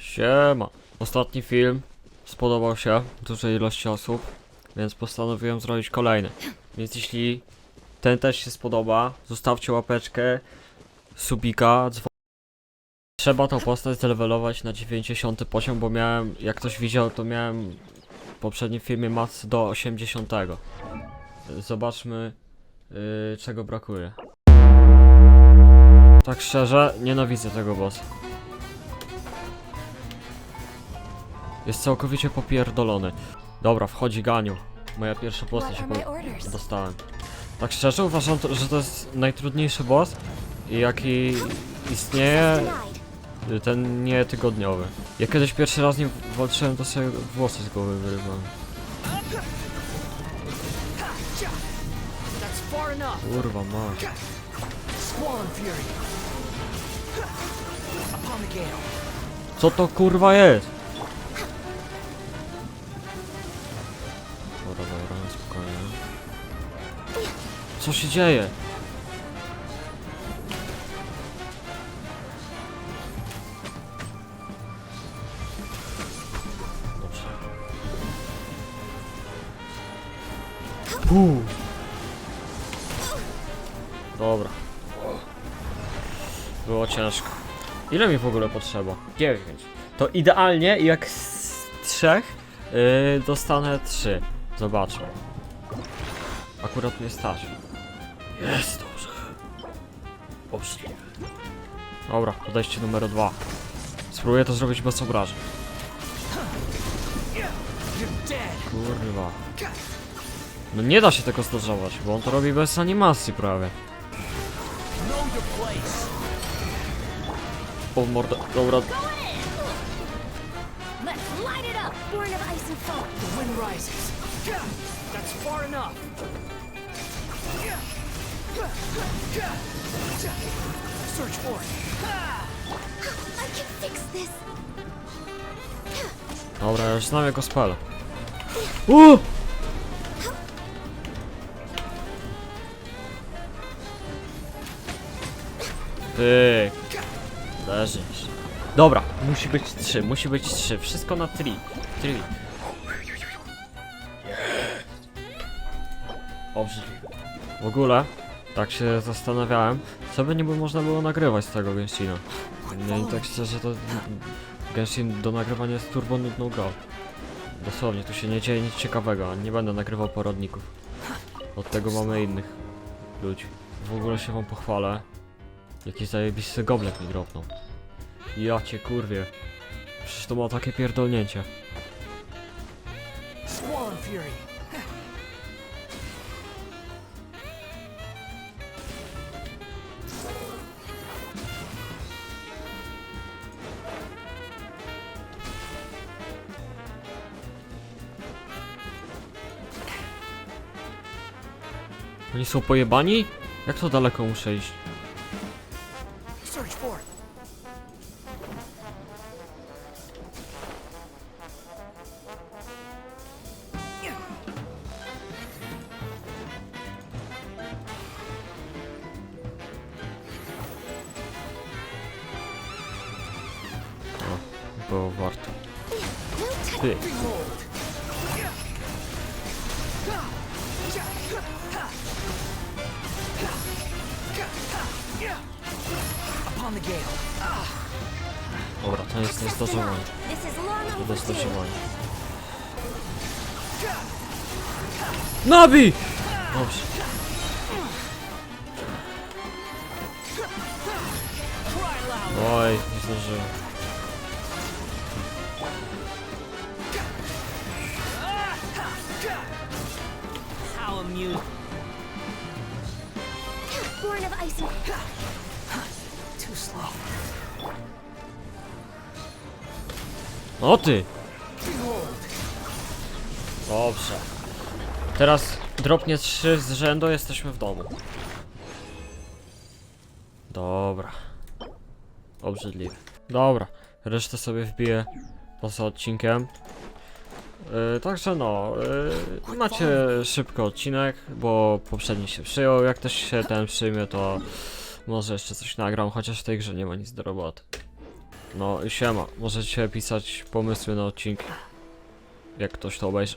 Siema. Ostatni film spodobał się dużej ilości osób, więc postanowiłem zrobić kolejny. Więc jeśli ten też się spodoba, zostawcie łapeczkę, subika, dzwon... Trzeba tą postać zlevelować na 90 poziom, bo miałem, jak ktoś widział, to miałem w poprzednim filmie max do 80. Zobaczmy, yy, czego brakuje. Tak szczerze, nienawidzę tego bossa. Jest całkowicie popierdolony. Dobra, wchodzi Ganiu. Moja pierwsza postać, jaką dostałem. Tak szczerze uważam, to, że to jest najtrudniejszy boss, jaki istnieje, ten nietygodniowy. Ja kiedyś pierwszy raz nim walczyłem, to sobie włosy z głowy wyrywałem. Kurwa, ma. Co to kurwa jest? Co się dzieje? Dobrze. Uuu. Dobra. Było ciężko. Ile mi w ogóle potrzeba? 9. To idealnie jak z trzech yy, dostanę 3. Zobaczmy. Akurat mnie stać. Jest dobrze. Obrzydliwe. Dobra, podejście numer dwa. Spróbuję to zrobić bez obrażeń. Kurwa. No nie da się tego zdodżować, bo on to robi bez animacji prawie. O morda, dobra. Let's light it up! Born of ice and foam. The wind rises. That's far enough. Search for it. I can fix this. Dobra, już znam jego spell. Uuu! Leżysz. Dobra, musi być trzy, musi być trzy. Wszystko na tri. Tri. Obrzydliwe. W ogóle, tak się zastanawiałem, co by niby można było nagrywać z tego Genshina. No i tak szczerze to Genshin do nagrywania jest turbo nudną grą. Dosłownie, tu się nie dzieje nic ciekawego, nie będę nagrywał poradników. Od tego mamy innych ludzi. W ogóle się wam pochwalę. Jakiś zajebisty goblet mi dropnął. Ja cię kurwie. Przecież to ma takie pierdolnięcie. And Fury. Oni są pojebani? Jak to daleko muszę iść? Było warto. Ty. Dobra, to jest long To overdue. dostosowanie. Nabi! Dobrze. Oj, nie zdążyłem. Born of ice. O ty! Dobrze. Teraz dropnie 3 z rzędu, jesteśmy w domu. Dobra. Obrzydliwe. Dobra, resztę sobie wbiję poza odcinkiem. Yy, także no, yy, macie szybko odcinek, bo poprzedni się przyjął. Jak też się ten przyjmie, to może jeszcze coś nagram, chociaż w tej grze nie ma nic do roboty. No i siema, możecie pisać pomysły na odcinki, jak ktoś to obejrzy.